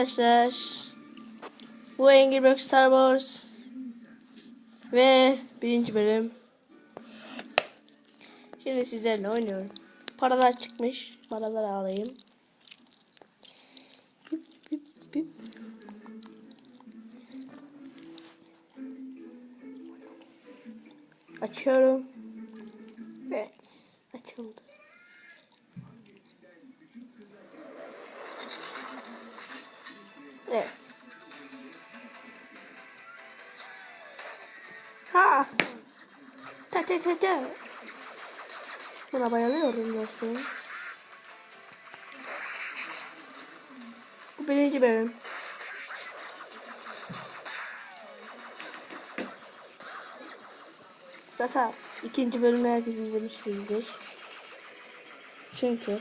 Arkadaşlar bu Angry Birds Star Wars ve birinci bölüm. Şimdi sizlerle oynuyorum. Paralar çıkmış. Paraları alayım. Açıyorum. Evet. Açıldı. Ha. Ta ta ta ta. Buna bayılıyorum dostum. Bu birinci bölüm. Zaten ikinci bölümü herkes izlemişizdir. Çünkü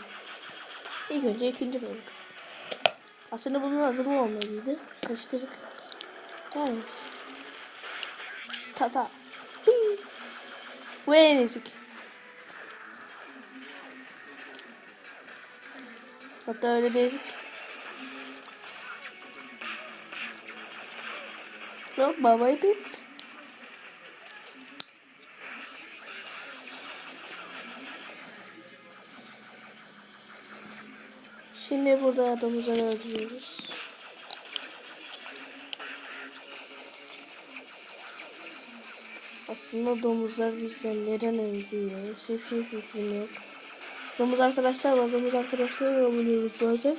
ilk önce ikinci bölüm. Aslında bunun adı bu olmalıydı. Karıştırdık. Evet. Tata. Bu en ezik. Hatta öyle bir ezik. Yok babayı bir. Şimdi burada domuzları öldürüyoruz. Aslında domuzlar bizden neden öldürüyor? Hiçbir fikrim yok. Domuz arkadaşlar var. Domuz arkadaşlarla buluyoruz bazen.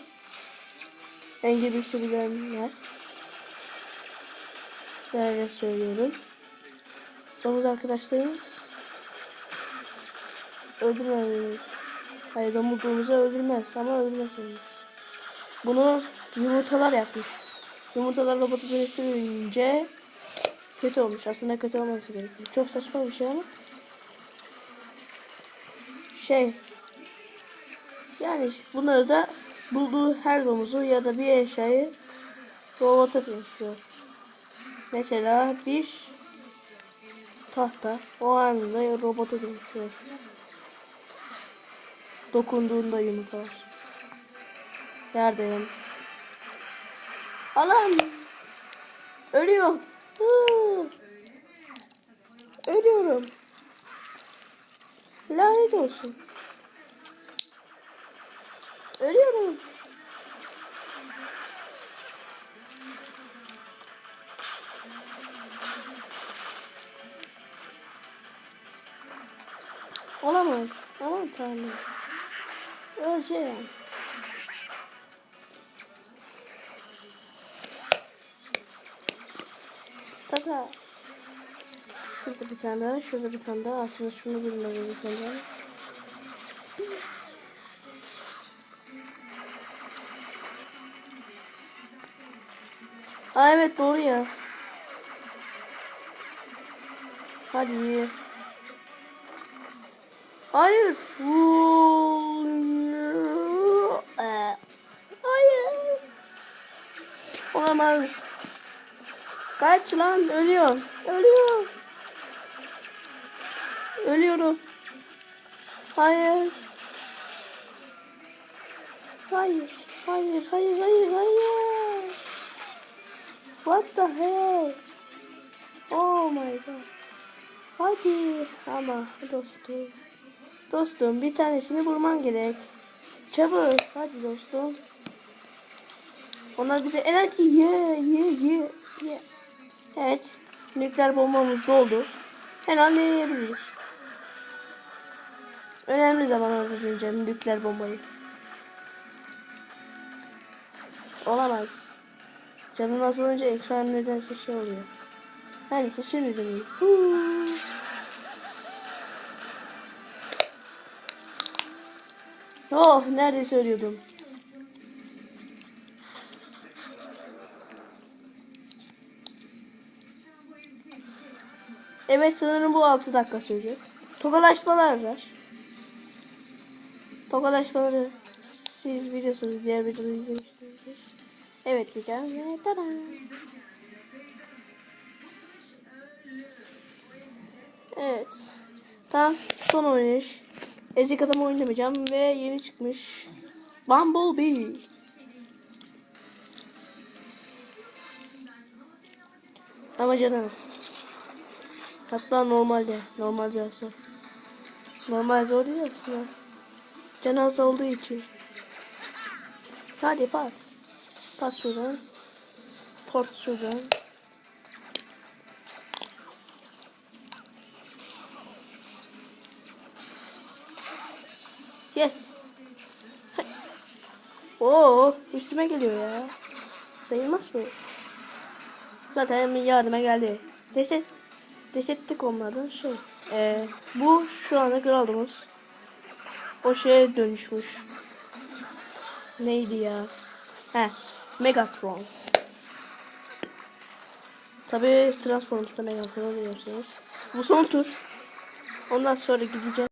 En gibisi bilenler. Böyle söylüyorum. Domuz arkadaşlarımız öldürmemeli. Hayır domuz domuzu öldürmez ama öldürmezsiniz. Bunu yumurtalar yapmış. Yumurtalar robotu dönüştürünce kötü olmuş. Aslında kötü olması gerekiyor. Çok saçma bir şey ama. Şey. Yani bunları da bulduğu her domuzu ya da bir eşyayı robota dönüştürüyor. Mesela bir tahta o anında robota dönüşüyor. Dokunduğunda yumurtlar. Yerdeyim. Alan. Ölüyor. Hı. Ölüyorum. Lanet olsun. Ölüyorum. Olamaz. Aman tanrım. Öleceğim. Tata. Şurada bir tane daha, şurada bir tane daha. Aslında şunu bilmem gerekiyor. Aa evet doğru ya. Hadi. Hayır. Ee, Hayır. Olamaz. Kaç lan ölüyorum. Ölüyorum. Ölüyorum. Hayır. Hayır. Hayır. Hayır. Hayır. Hayır. What the hell? Oh my god. Hadi ama dostum. Dostum bir tanesini vurman gerek. Çabuk. Hadi dostum. Onlar bize enerji ye ye ye ye. Evet. Nükleer bombamız doldu. Her an. Önemli zaman hazırlayacağım nükleer bombayı. Olamaz. Canım azalınca ekran nedense şey oluyor. Her neyse şimdi deneyeyim. Huu. Oh neredeyse ölüyordum. Evet sanırım bu 6 dakika sürecek. Tokalaşmalar var. Tokalaşmaları siz biliyorsunuz diğer videoda izlemişsinizdir. Evet diyeceğiz ve tada. Evet. Tamam son oynayış. Ezik adam oynamayacağım ve yeni çıkmış. Bumblebee. Ama canınız. Hatta normalde. Normal biraz zor. Normal zor değil aslında. Canaz olduğu için. Hadi pat. Şuradan. Port şuradan. Yes. Oo, üstüme geliyor ya. Sayılmaz mı? Zaten yardıma geldi. Deset, desettik onlardan şey. Ee, bu şu anda kralımız. O şeye dönüşmüş. Neydi ya? He, Megatron. Tabi Transformers'ta Megatron'u biliyorsunuz. Bu son tur. Ondan sonra gideceğim.